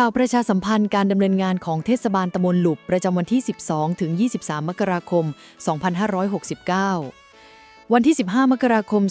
ข่าวประชาสัมพันธ์การดำเนินงานของเทศบาลตำบลหลุบประจำวันที่ 12 ถึง 23 มกราคม 2569 วันที่ 15 มกราคม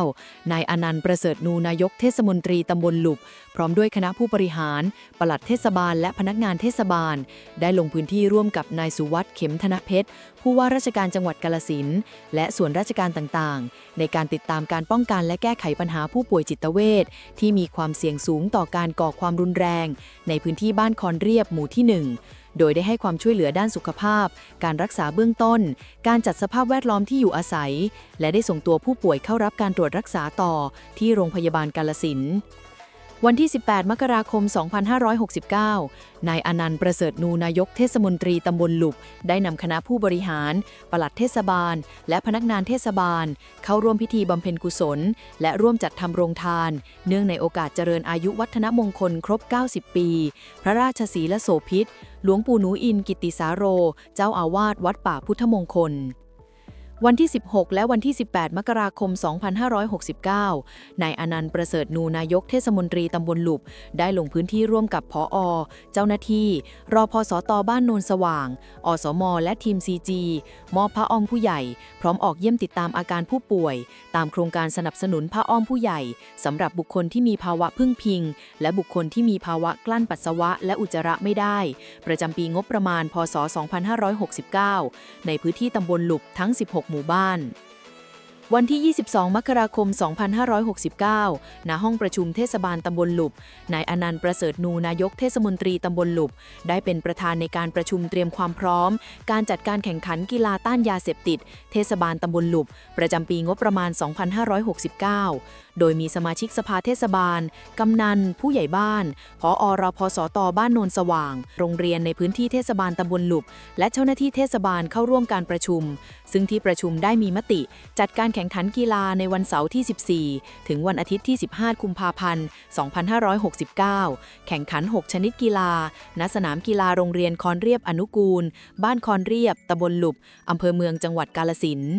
2569 นายอนันต์ประเสริฐนูนายกเทศมนตรีตำบลหลุบ พร้อมด้วยคณะผู้บริหาร ปลัดเทศบาลและพนักงานเทศบาล ได้ลงพื้นที่ร่วมกับนายสุวัสด์เข็มธนเพชร ผู้ว่าราชการจังหวัดกาลสินและส่วนราชการต่างๆ ในการติดตามการป้องกันและแก้ไขปัญหาผู้ป่วยจิตเวชที่มีความเสี่ยงสูงต่อการก่อความรุนแรง ในพื้นที่บ้านคอนเรียบหมู่ที่ 1 โดยได้ให้ความช่วยเหลือด้านสุขภาพ การรักษาเบื้องต้น การจัดสภาพแวดล้อมที่อยู่อาศัย และได้ส่งตัวผู้ป่วยเข้ารับการตรวจรักษาต่อที่โรงพยาบาลกาลสิน วันที่ 18 มกราคม 2569 นายอนันต์ประเสริฐนูนายกเทศมนตรีตำบลหลุบ ได้นำคณะผู้บริหาร ปลัดเทศบาล และพนักงานเทศบาล เข้าร่วมพิธีบำเพ็ญกุศล และร่วมจัดทำโรงทาน เนื่องในโอกาสเจริญอายุวัฒนมงคลครบ 90 ปี พระราชสีลโสพิษ หลวงปู่หนูอินกิติสาโร เจ้าอาวาสวัดป่าพุทธมงคล วันที่ 16 และวันที่ 18 มกราคม 2569 นายอนันต์ประเสริฐนูนายกเทศมนตรีตำบลหลุบ ได้ลงพื้นที่ร่วมกับพออเจ้าหน้าที่ รอพอสตบ้านโนนสว่าง อสม และทีม CG มอบผ้าอ้อมผู้ใหญ่ พร้อมออกเยี่ยมติดตามอาการผู้ป่วย ตามโครงการสนับสนุนผ้าอ้อมผู้ใหญ่สำหรับบุคคลที่มีภาวะพึ่งพิง และบุคคลที่มีภาวะกลั้นปัสสาวะและอุจจาระไม่ได้ ประจำปีงบประมาณ พศ 2569 ในพื้นที่ตำบลหลุบทั้ง 16หมู่บ้าน วันที่ 22 มกราคม 2569 ณ ห้องประชุมเทศบาลตำบลหลุบ นายอนันต์ประเสริฐนูนายกเทศมนตรีตำบลหลุบ ได้เป็นประธานในการประชุมเตรียมความพร้อม การจัดการแข่งขันกีฬาต้านยาเสพติด เทศบาลตำบลหลุบ ประจำปีงบประมาณ 2569 โดยมีสมาชิกสภาเทศบาล กำนัน ผู้ใหญ่บ้าน พออรพสต บ้านโนนสว่าง โรงเรียนในพื้นที่เทศบาลตำบลหลุบ และเจ้าหน้าที่เทศบาลเข้าร่วมการประชุม ซึ่งที่ประชุมได้มีมติจัดการแข่งขันกีฬาในวันเสาร์ที่ 14 ถึงวันอาทิตย์ที่ 15 กุมภาพันธ์ 2569 แข่งขัน 6 ชนิดกีฬา ณ สนามกีฬาโรงเรียนคอนเรียบอนุกูล บ้านคอนเรียบ ตำบลหลุบ อำเภอเมืองจังหวัดกาลสินธุ์